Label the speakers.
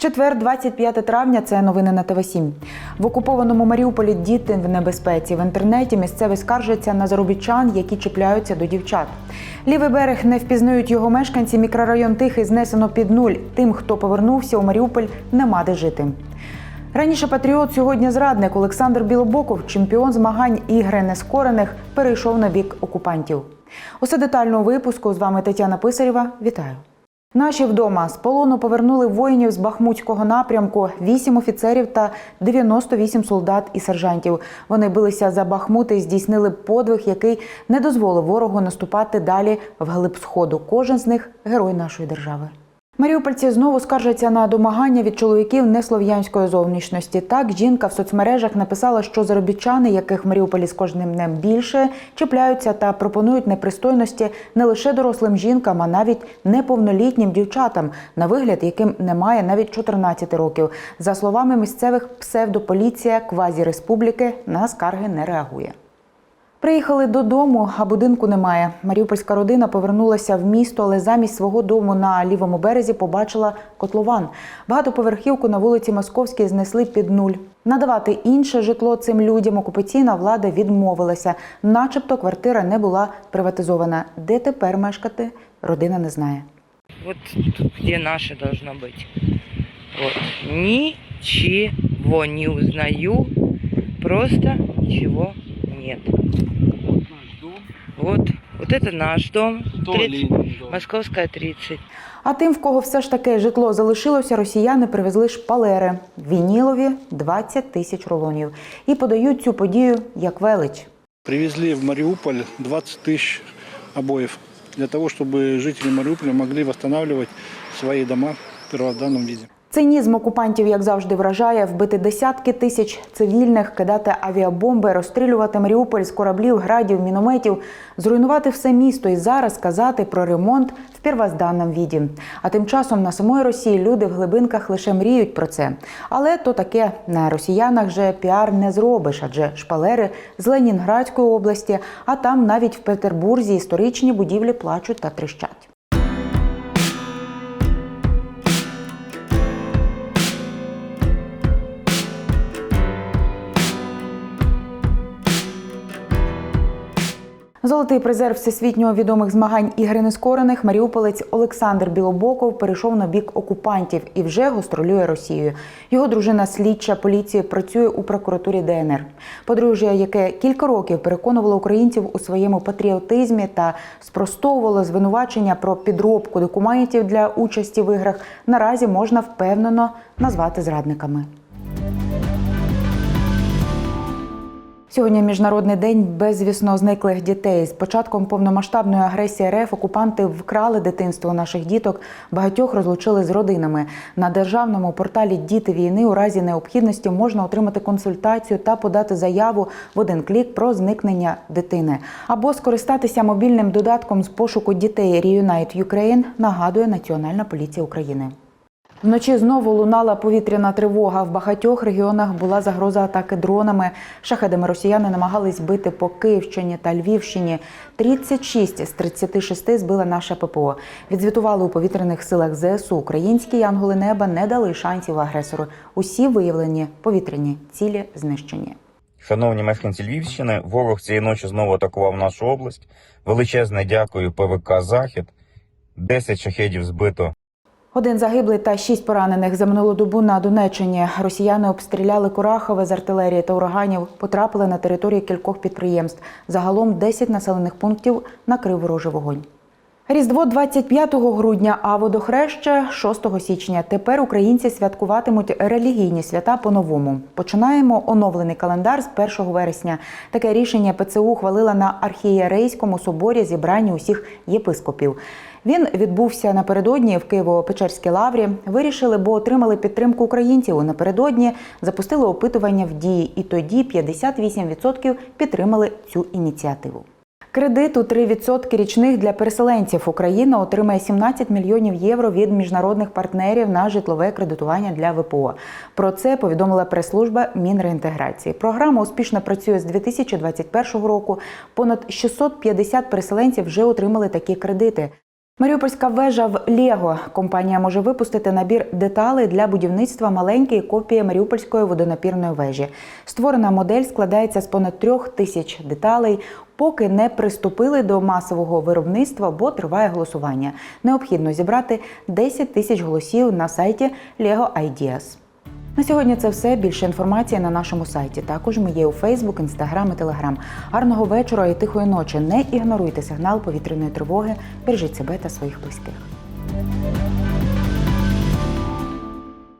Speaker 1: Четвер, 25 травня. Це новини на ТВ 7 В окупованому Маріуполі діти в небезпеці. В інтернеті місцеві скаржаться на заробітчан, які чіпляються до дівчат. Лівий берег не впізнають його мешканці. Мікрорайон Тихий знесено під нуль. Тим, хто повернувся у Маріуполь, нема де жити. Раніше патріот, сьогодні зрадник Олександр Білобоков, чемпіон змагань ігри нескорених, перейшов на бік окупантів. Усе детально у випуску. З вами Тетяна Писарєва. Вітаю. Наші вдома з полону повернули воїнів з Бахмутського напрямку, 8 офіцерів та 98 солдат і сержантів. Вони билися за Бахмут і здійснили подвиг, який не дозволив ворогу наступати далі вглиб сходу. Кожен з них герой нашої держави. Маріупольці знову скаржаться на домагання від чоловіків неслов'янської зовнішності. Так, жінка в соцмережах написала, що заробітчани, яких в Маріуполі з кожним днем більше, чіпляються та пропонують непристойності не лише дорослим жінкам, а навіть неповнолітнім дівчатам, на вигляд яким немає навіть 14 років. За словами місцевих, псевдополіція квазі-республіки на скарги не реагує. Приїхали додому, а будинку немає. Маріупольська родина повернулася в місто, але замість свого дому на лівому березі побачила котлован. Багатоповерхівку на вулиці Московській знесли під нуль. Надавати інше житло цим людям окупаційна влада відмовилася, начебто квартира не була приватизована. Де тепер мешкати, родина не знає.
Speaker 2: Вот тут, где наше должно быть. Вот. Ничего не узнаю. Просто ничего нет. Вот. Вот это наш дом. 30,
Speaker 3: Туалетный дом.
Speaker 2: Московская 30.
Speaker 1: А тим, в кого все ж таки житло залишилося, росіяни привезли шпалери вінілові 20 тисяч рулонів і подають цю подію як велич.
Speaker 3: Привезли в Мариуполь 20 тысяч обоев для того, чтобы жители Мариуполя могли восстанавливать свои дома в первозданном виде.
Speaker 1: Цинізм окупантів, як завжди, вражає вбити десятки тисяч цивільних, кидати авіабомби, розстрілювати Маріуполь з кораблів, градів, мінометів, зруйнувати все місто і зараз казати про ремонт в первозданному віді. А тим часом на самої Росії люди в глибинках лише мріють про це. Але то таке на росіянах же піар не зробиш, адже шпалери з Ленінградської області, а там навіть в Петербурзі історичні будівлі плачуть та тріщать. Золотий призер всесвітньо відомих змагань ігри нескорених маріуполець Олександр Білобоков перейшов на бік окупантів і вже гастролює Росією. Його дружина слідча поліції працює у прокуратурі ДНР. Подружжя, яке кілька років переконувало українців у своєму патріотизмі та спростовувало звинувачення про підробку документів для участі в іграх, наразі можна впевнено назвати зрадниками. Сьогодні міжнародний день безвісно зниклих дітей. З початком повномасштабної агресії РФ окупанти вкрали дитинство наших діток. Багатьох розлучили з родинами. На державному порталі Діти війни у разі необхідності можна отримати консультацію та подати заяву в один клік про зникнення дитини або скористатися мобільним додатком з пошуку дітей Reunite Ukraine, нагадує Національна поліція України. Вночі знову лунала повітряна тривога. В багатьох регіонах була загроза атаки дронами. Шахедами росіяни намагались бити по Київщині та Львівщині. 36 з 36 збила наше ППО. Відзвітували у повітряних силах ЗСУ. Українські янголи неба не дали шансів агресору. Усі виявлені повітряні цілі знищені.
Speaker 4: Шановні мешканці Львівщини, ворог цієї ночі знову атакував нашу область. Величезне дякую ПВК Захід. 10 шахедів збито.
Speaker 1: Один загиблий та шість поранених за минулу добу на Донеччині. Росіяни обстріляли Курахове з артилерії та ураганів, потрапили на територію кількох підприємств. Загалом 10 населених пунктів накрив ворожий вогонь. Різдво 25 грудня, а водохреща 6 січня. Тепер українці святкуватимуть релігійні свята по-новому. Починаємо оновлений календар з 1 вересня. Таке рішення ПЦУ ухвалила на архієрейському соборі зібрання усіх єпископів. Він відбувся напередодні в Києво-Печерській лаврі. Вирішили, бо отримали підтримку українців. Напередодні запустили опитування в дії, і тоді 58% підтримали цю ініціативу. Кредит у 3% річних для переселенців Україна отримає 17 мільйонів євро від міжнародних партнерів на житлове кредитування для ВПО. Про це повідомила прес-служба Мінреінтеграції. Програма успішно працює з 2021 року. Понад 650 переселенців вже отримали такі кредити. Маріупольська вежа в Лего. Компанія може випустити набір деталей для будівництва маленької копії Маріупольської водонапірної вежі. Створена модель складається з понад трьох тисяч деталей. Поки не приступили до масового виробництва, бо триває голосування. Необхідно зібрати 10 тисяч голосів на сайті Lego Ideas. На сьогодні це все. Більше інформації на нашому сайті. Також ми є у Фейсбук, Інстаграм і Телеграм. Гарного вечора і тихої ночі. Не ігноруйте сигнал повітряної тривоги. Бережіть себе та своїх близьких.